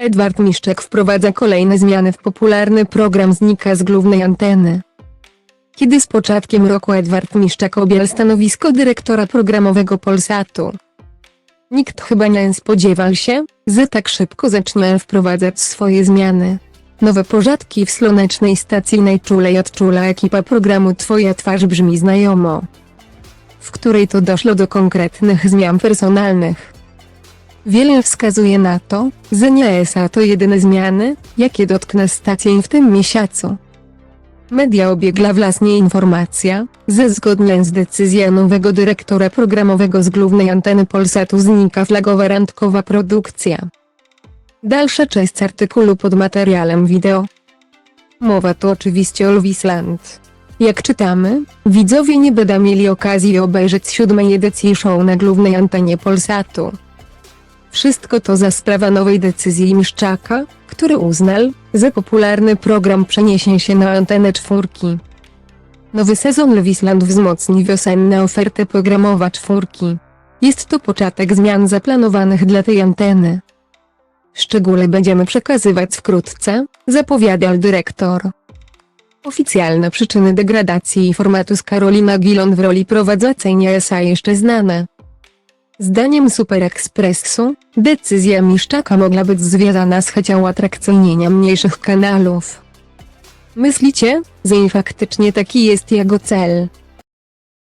Edward Miszczek wprowadza kolejne zmiany w popularny program Znika z głównej anteny. Kiedy z początkiem roku Edward Miszczak objęł stanowisko dyrektora programowego Polsatu. Nikt chyba nie spodziewał się, że tak szybko zacznie wprowadzać swoje zmiany. Nowe porządki w słonecznej stacji najczulej odczula ekipa programu Twoja twarz brzmi znajomo. W której to doszło do konkretnych zmian personalnych. Wiele wskazuje na to, że nie są to jedyne zmiany, jakie dotkną stację w tym miesiącu. Media obiegla własnie informacja, że zgodnie z decyzją nowego dyrektora programowego z głównej anteny Polsatu znika flagowa randkowa produkcja. Dalsza część artykułu pod materiałem wideo. Mowa tu oczywiście o Lwisland. Jak czytamy, widzowie nie będą mieli okazji obejrzeć siódmej edycji show na głównej antenie Polsatu. Wszystko to za sprawą nowej decyzji Miszczaka, który uznał, że popularny program przeniesie się na antenę czwórki. Nowy sezon Lwisland wzmocni wiosenne ofertę programowa czwórki. Jest to początek zmian zaplanowanych dla tej anteny. Szczegóły będziemy przekazywać wkrótce, zapowiadał dyrektor. Oficjalne przyczyny degradacji formatu z Karolina Gilon w roli prowadzącej nie są jeszcze znane. Zdaniem Super Expressu, decyzja Miszczaka mogła być związana z chęcią atrakcyjnienia mniejszych kanałów. Myślicie, że faktycznie taki jest jego cel?